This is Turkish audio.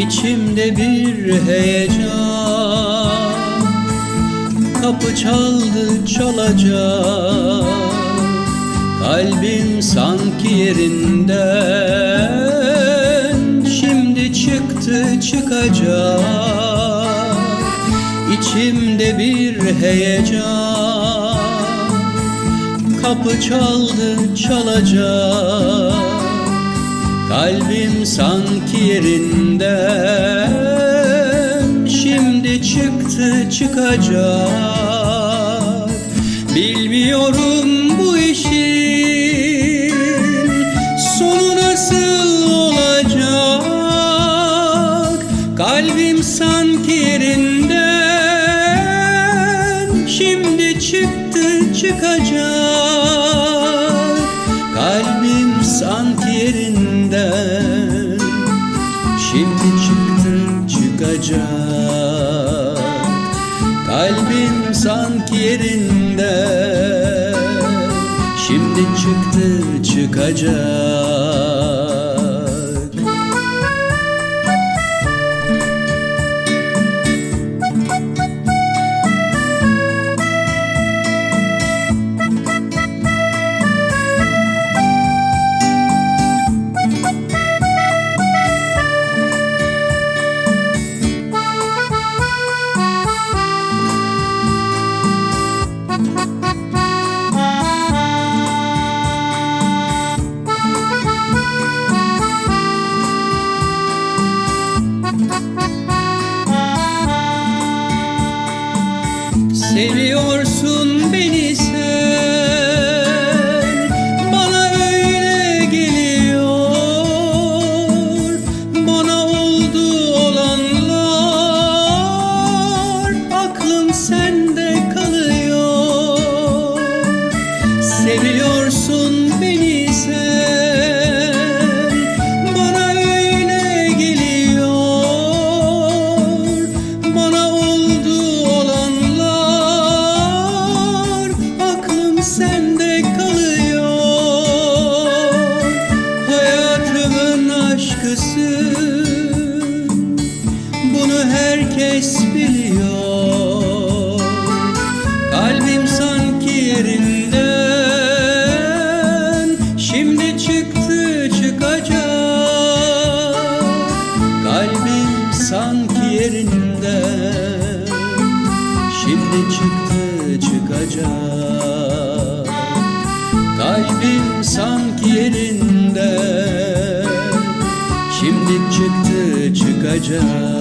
İçimde bir heyecan. Kapı çaldı çalacak. Kalbim sanki yerinden. Şimdi çıktı çıkacak. İçimde bir heyecan. Kapı çaldı çalacak sanki yerinden Şimdi çıktı çıkacak. Bilmiyorum bu işin Sonu nasıl olacak. Kalbim sanki yerinden çıkacak Kalbim sanki yerinden Şimdi çıktı çıkacak Seviyorsun beni herkes Kalbim sanki yerinden Şimdi çıktı çıkacak. Kalbim sanki yerinden Şimdi çıktı çıkacak. Kalbim sanki yerinden Şimdi çıktı çıkacak